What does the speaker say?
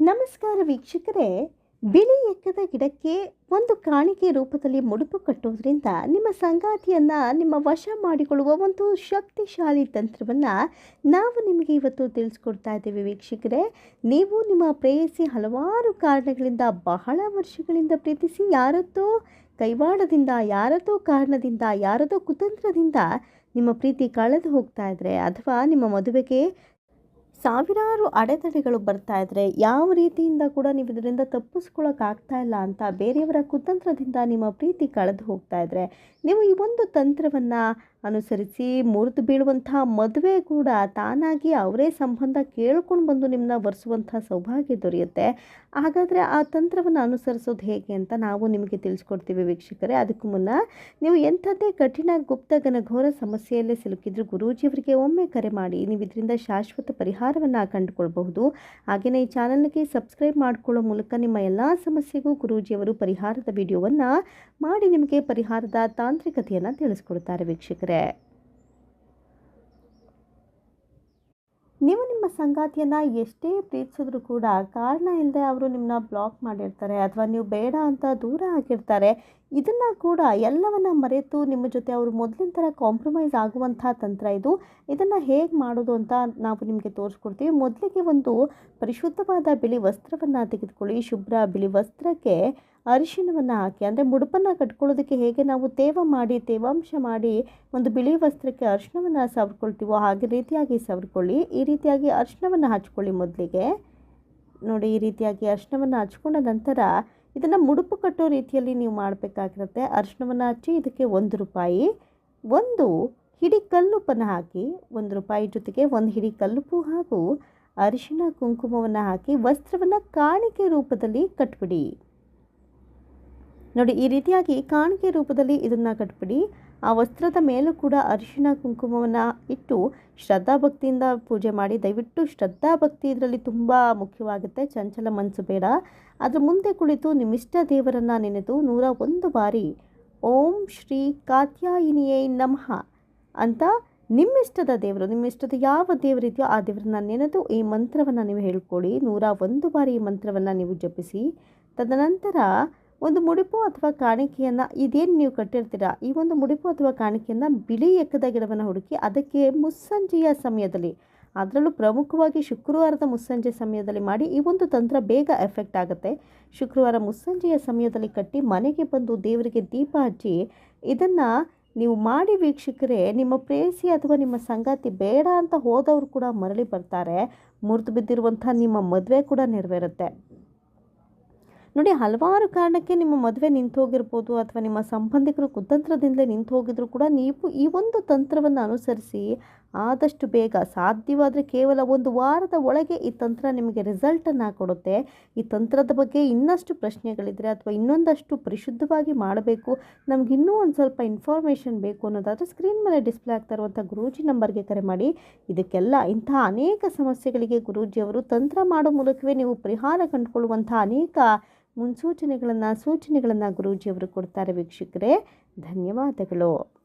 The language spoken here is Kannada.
ನಮಸ್ಕಾರ ವೀಕ್ಷಕರೇ, ಬಿಳಿ ಎಕ್ಕದ ಗಿಡಕ್ಕೆ ಒಂದು ಕಾಣಿಕೆ ರೂಪದಲ್ಲಿ ಮುಡುಪು ಕಟ್ಟುವುದರಿಂದ ನಿಮ್ಮ ಸಂಗಾತಿಯನ್ನು ನಿಮ್ಮ ವಶ ಮಾಡಿಕೊಳ್ಳುವ ಒಂದು ಶಕ್ತಿಶಾಲಿ ತಂತ್ರವನ್ನು ನಾವು ನಿಮಗೆ ಇವತ್ತು ತಿಳಿಸ್ಕೊಡ್ತಾ ಇದ್ದೀವಿ ವೀಕ್ಷಕರೇ. ನೀವು ನಿಮ್ಮ ಪ್ರೇಯಸಿ ಹಲವಾರು ಕಾರಣಗಳಿಂದ, ಬಹಳ ವರ್ಷಗಳಿಂದ ಪ್ರೀತಿಸಿ ಯಾರದ್ದೋ ಕೈವಾಡದಿಂದ ಯಾರದೋ ಕಾರಣದಿಂದ ಯಾರದೋ ಕುತಂತ್ರದಿಂದ ನಿಮ್ಮ ಪ್ರೀತಿ ಕಳೆದು ಹೋಗ್ತಾ ಇದ್ದರೆ ಅಥವಾ ನಿಮ್ಮ ಮದುವೆಗೆ ಸಾವಿರಾರು ಅಡೆತಡೆಗಳು ಬರ್ತಾ ಇದ್ರೆ ಯಾವ ರೀತಿಯಿಂದ ಕೂಡ ನೀವು ಇದರಿಂದ ತಪ್ಪಿಸ್ಕೊಳ್ಳೋಕ್ಕಾಗ್ತಾ ಇಲ್ಲ ಅಂತ ಬೇರೆಯವರ ಕುತಂತ್ರದಿಂದ ನಿಮ್ಮ ಪ್ರೀತಿ ಕಳೆದು ಹೋಗ್ತಾ ಇದ್ರೆ, ನೀವು ಈ ಒಂದು ತಂತ್ರವನ್ನು ಅನುಸರಿಸಿ ಮುರಿದು ಬೀಳುವಂಥ ಮದುವೆ ಕೂಡ ತಾನಾಗಿ ಅವರೇ ಸಂಬಂಧ ಕೇಳ್ಕೊಂಡು ಬಂದು ನಿಮ್ಮನ್ನ ಒರೆಸುವಂಥ ಸೌಭಾಗ್ಯ ದೊರೆಯುತ್ತೆ. ಹಾಗಾದರೆ ಆ ತಂತ್ರವನ್ನು ಅನುಸರಿಸೋದು ಹೇಗೆ ಅಂತ ನಾವು ನಿಮಗೆ ತಿಳಿಸ್ಕೊಡ್ತೀವಿ ವೀಕ್ಷಕರೇ. ಅದಕ್ಕೂ ಮುನ್ನ ನೀವು ಎಂಥದ್ದೇ ಕಠಿಣ ಗುಪ್ತ ಘನಘೋರ ಸಮಸ್ಯೆಯಲ್ಲೇ ಸಿಲುಕಿದ್ರು ಗುರೂಜಿಯವರಿಗೆ ಒಮ್ಮೆ ಕರೆ ಮಾಡಿ ನೀವು ಇದರಿಂದ ಶಾಶ್ವತ ಪರಿಹಾರವನ್ನು ಕಂಡುಕೊಳ್ಬಹುದು. ಹಾಗೆಯೇ ಈ ಚಾನಲ್ಗೆ ಸಬ್ಸ್ಕ್ರೈಬ್ ಮಾಡಿಕೊಳ್ಳೋ ಮೂಲಕ ನಿಮ್ಮ ಎಲ್ಲ ಸಮಸ್ಯೆಗೂ ಗುರೂಜಿಯವರು ಪರಿಹಾರದ ವಿಡಿಯೋವನ್ನು ಮಾಡಿ ನಿಮಗೆ ಪರಿಹಾರದ ತಾಂತ್ರಿಕತೆಯನ್ನು ತಿಳಿಸ್ಕೊಡ್ತಾರೆ ನೀವು ನಿಮ್ಮ ಸಂಗಾತಿಯನ್ನು ಎಷ್ಟೇ ಪ್ರೀತಿಸಿದ್ರು ಕೂಡ ಕಾರಣ ಇಲ್ಲದೆ ಅವರು ನಿಮ್ಮನ್ನ ಬ್ಲಾಕ್ ಮಾಡಿರ್ತಾರೆ ಅಥವಾ ನೀವು ಬೇಡ ಅಂತ ದೂರ ಆಗಿರ್ತಾರೆ ಇದನ್ನು ಕೂಡ ಎಲ್ಲವನ್ನ ಮರೆತು ನಿಮ್ಮ ಜೊತೆ ಅವರು ಮೊದಲಿನ ಥರ ಕಾಂಪ್ರಮೈಸ್ ಆಗುವಂಥ ತಂತ್ರ ಇದು. ಇದನ್ನು ಹೇಗೆ ಮಾಡೋದು ಅಂತ ನಾವು ನಿಮಗೆ ತೋರಿಸ್ಕೊಡ್ತೀವಿ. ಮೊದಲಿಗೆ ಒಂದು ಪರಿಶುದ್ಧವಾದ ಬಿಳಿ ವಸ್ತ್ರವನ್ನು ತೆಗೆದುಕೊಳ್ಳಿ. ಶುಭ್ರ ಬಿಳಿ ವಸ್ತ್ರಕ್ಕೆ ಅರಿಶಿಣವನ್ನು ಹಾಕಿ, ಅಂದರೆ ಮುಡುಪನ್ನು ಕಟ್ಕೊಳ್ಳೋದಕ್ಕೆ ಹೇಗೆ ನಾವು ತೇವ ಮಾಡಿ, ತೇವಾಂಶ ಮಾಡಿ ಒಂದು ಬಿಳಿ ವಸ್ತ್ರಕ್ಕೆ ಅರಿಶಿಣವನ್ನು ಸವರ್ಕೊಳ್ತೀವೋ ಹಾಗೆ ರೀತಿಯಾಗಿ ಸವರ್ಕೊಳ್ಳಿ. ಈ ರೀತಿಯಾಗಿ ಅರಿಶಿಣವನ್ನು ಹಚ್ಕೊಳ್ಳಿ ಮೊದಲಿಗೆ. ನೋಡಿ, ಈ ರೀತಿಯಾಗಿ ಅರಿಶಿಣವನ್ನು ಹಚ್ಕೊಂಡ ನಂತರ ಇದನ್ನು ಮುಡುಪು ಕಟ್ಟೋ ರೀತಿಯಲ್ಲಿ ನೀವು ಮಾಡಬೇಕಾಗಿರುತ್ತೆ. ಅರಿಶಿಣವನ್ನು ಹಚ್ಚಿ ಇದಕ್ಕೆ ಒಂದು ರೂಪಾಯಿ, ಒಂದು ಹಿಡಿ ಕಲ್ಲುಪ್ಪನ್ನು ಹಾಕಿ, ಒಂದು ರೂಪಾಯಿ ಜೊತೆಗೆ ಒಂದು ಹಿಡಿ ಕಲ್ಲುಪ್ಪು ಹಾಗೂ ಅರಿಶಿಣ ಕುಂಕುಮವನ್ನು ಹಾಕಿ ವಸ್ತ್ರವನ್ನು ಕಾಣಿಕೆ ರೂಪದಲ್ಲಿ ಕಟ್ಬಿಡಿ. ನೋಡಿ, ಈ ರೀತಿಯಾಗಿ ಕಾಣಿಕೆ ರೂಪದಲ್ಲಿ ಇದನ್ನು ಕಟ್ಬಿಡಿ. ಆ ವಸ್ತ್ರದ ಮೇಲೂ ಕೂಡ ಅರಿಶಿಣ ಕುಂಕುಮವನ್ನು ಇಟ್ಟು ಶ್ರದ್ಧಾಭಕ್ತಿಯಿಂದ ಪೂಜೆ ಮಾಡಿ. ದಯವಿಟ್ಟು ಶ್ರದ್ಧಾಭಕ್ತಿ ಇದರಲ್ಲಿ ತುಂಬ ಮುಖ್ಯವಾಗುತ್ತೆ. ಚಂಚಲ ಮನಸ್ಸು ಬೇಡ. ಅದರ ಮುಂದೆ ಕುಳಿತು ನಿಮ್ಮಿಷ್ಟ ದೇವರನ್ನು ನೆನೆದು ನೂರ ಒಂದು ಬಾರಿ ಓಂ ಶ್ರೀ ಕಾತ್ಯಾಯಿನಿಯೇ ನಮಃ ಅಂತ ನಿಮ್ಮಿಷ್ಟದ ದೇವರು, ನಿಮ್ಮಿಷ್ಟದ ಯಾವ ದೇವರಿದೆಯೋ ಆ ದೇವರನ್ನ ನೆನೆದು ಈ ಮಂತ್ರವನ್ನು ನೀವು ಹೇಳ್ಕೊಳ್ಳಿ ನೂರ ಒಂದು ಬಾರಿ ಈ ಮಂತ್ರವನ್ನು ನೀವು ಜಪಿಸಿ. ತದನಂತರ ಒಂದು ಮುಡಿಪು ಅಥವಾ ಕಾಣಿಕೆಯನ್ನು ಇದೇನು ನೀವು ಕಟ್ಟಿರ್ತೀರಾ? ಈ ಒಂದು ಮುಡಿಪು ಅಥವಾ ಕಾಣಿಕೆಯನ್ನು ಬಿಳಿ ಎಕ್ಕದ ಗಿಡವನ್ನು ಹುಡುಕಿ ಅದಕ್ಕೆ ಮುಸ್ಸಂಜೆಯ ಸಮಯದಲ್ಲಿ, ಅದರಲ್ಲೂ ಪ್ರಮುಖವಾಗಿ ಶುಕ್ರವಾರದ ಮುಸ್ಸಂಜೆ ಸಮಯದಲ್ಲಿ ಮಾಡಿ ಈ ಒಂದು ತಂತ್ರ ಬೇಗ ಎಫೆಕ್ಟ್ ಆಗುತ್ತೆ. ಶುಕ್ರವಾರ ಮುಸ್ಸಂಜೆಯ ಸಮಯದಲ್ಲಿ ಕಟ್ಟಿ ಮನೆಗೆ ಬಂದು ದೇವರಿಗೆ ದೀಪ ಹಚ್ಚಿ ಇದನ್ನು ನೀವು ಮಾಡಿ ವೀಕ್ಷಕರೇ, ನಿಮ್ಮ ಪ್ರೇಯಸಿ ಅಥವಾ ನಿಮ್ಮ ಸಂಗಾತಿ ಬೇಡ ಅಂತ ಹೋದವರು ಕೂಡ ಮರಳಿ ಬರ್ತಾರೆ. ಮುರಿದು ಬಿದ್ದಿರುವಂಥ ನಿಮ್ಮ ಮದುವೆ ಕೂಡ ನೆರವೇರುತ್ತೆ. ನೋಡಿ, ಹಲವಾರು ಕಾರಣಕ್ಕೆ ನಿಮ್ಮ ಮದುವೆ ನಿಂತು ಹೋಗಿರ್ಬೋದು ಅಥವಾ ನಿಮ್ಮ ಸಂಬಂಧಿಕರು ಕುತಂತ್ರದಿಂದಲೇ ನಿಂತು ಹೋಗಿದ್ರು ಕೂಡ ನೀವು ಈ ಒಂದು ತಂತ್ರವನ್ನು ಅನುಸರಿಸಿ ಆದಷ್ಟು ಬೇಗ ಸಾಧ್ಯವಾದರೆ ಕೇವಲ ಒಂದು ವಾರದ ಒಳಗೆ ಈ ತಂತ್ರ ನಿಮಗೆ ರಿಸಲ್ಟನ್ನು ಕೊಡುತ್ತೆ. ಈ ತಂತ್ರದ ಬಗ್ಗೆ ಇನ್ನಷ್ಟು ಪ್ರಶ್ನೆಗಳಿದ್ದರೆ ಅಥವಾ ಇನ್ನೊಂದಷ್ಟು ಪರಿಶುದ್ಧವಾಗಿ ಮಾಡಬೇಕು, ನಮ್ಗೆ ಇನ್ನೂ ಒಂದು ಸ್ವಲ್ಪ ಇನ್ಫಾರ್ಮೇಷನ್ ಬೇಕು ಅನ್ನೋದಾದರೆ ಸ್ಕ್ರೀನ್ ಮೇಲೆ ಡಿಸ್ಪ್ಲೇ ಆಗ್ತಾ ಇರುವಂಥ ಗುರೂಜಿ ನಂಬರ್ಗೆ ಕರೆ ಮಾಡಿ. ಇದಕ್ಕೆಲ್ಲ ಇಂಥ ಅನೇಕ ಸಮಸ್ಯೆಗಳಿಗೆ ಗುರೂಜಿಯವರು ತಂತ್ರ ಮಾಡೋ ಮೂಲಕವೇ ನೀವು ಪರಿಹಾರ ಕಂಡುಕೊಳ್ಳುವಂಥ ಅನೇಕ ಮುನ್ಸೂಚನೆಗಳನ್ನು, ಸೂಚನೆಗಳನ್ನು ಗುರೂಜಿಯವರು ಕೊಡ್ತಾರೆ ವೀಕ್ಷಕರೇ. ಧನ್ಯವಾದಗಳು.